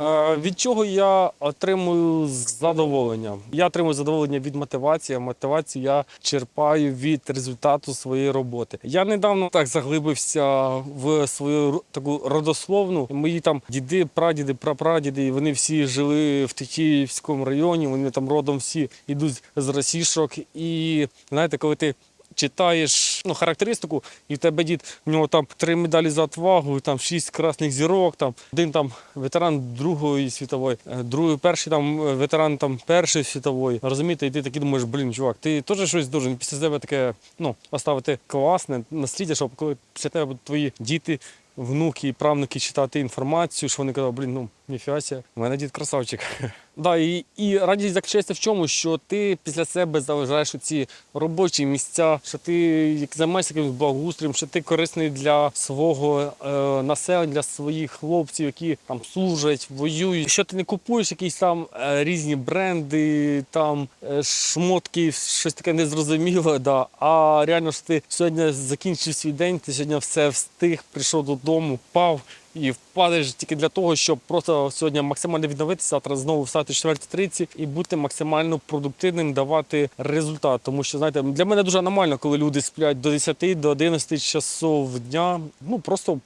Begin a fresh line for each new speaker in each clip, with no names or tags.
Е, Від чого я отримую задоволення? Я отримую задоволення від мотивації. а Мотивацію я черпаю від результату своєї роботи. Я недавно так заглибився в свою таку родословну. Мої там діди, прадіди, прапрадіди, вони всі жили в Тетіївському районі. Вони там родом всі йдуть з росішок. І знаєте, коли ти читаєш ну, характеристику, і в тебе дід, в нього там три медалі за отвагу, там шість красних зірок, там один там ветеран Другої світової, е, другий, перший там е, ветеран там Першої світової. Розумієте, і ти такий думаєш, блін, чувак, ти теж щось должен після себе таке ну, оставити класне наслідя, щоб коли після тебе твої діти. Внуки і правнуки читати інформацію, що вони казали, блін, ну ніфіася, у мене дід красавчик. Да, і, і радість заключається в чому, що ти після себе залишаєш ці робочі місця, що ти як займаєшся якимось благоустроєм, що ти корисний для свого е, населення, для своїх хлопців, які там служать, воюють. Що ти не купуєш якісь там е, різні бренди, там е, шмотки, щось таке незрозуміле, да. а реально що ти сьогодні закінчив свій день, ти сьогодні все встиг, прийшов додому, впав і впадеш тільки для того, щоб просто сьогодні максимально відновитися, завтра знову встати о 4.30 і бути максимально продуктивним, давати результат. Тому що знаєте, для мене дуже нормально, коли люди сплять до 10 до 11 часов дня. Ну просто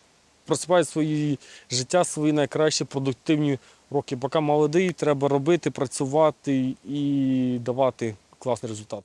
просипають свої життя, свої найкращі продуктивні роки. Поки молодий, треба робити, працювати і давати класний результат.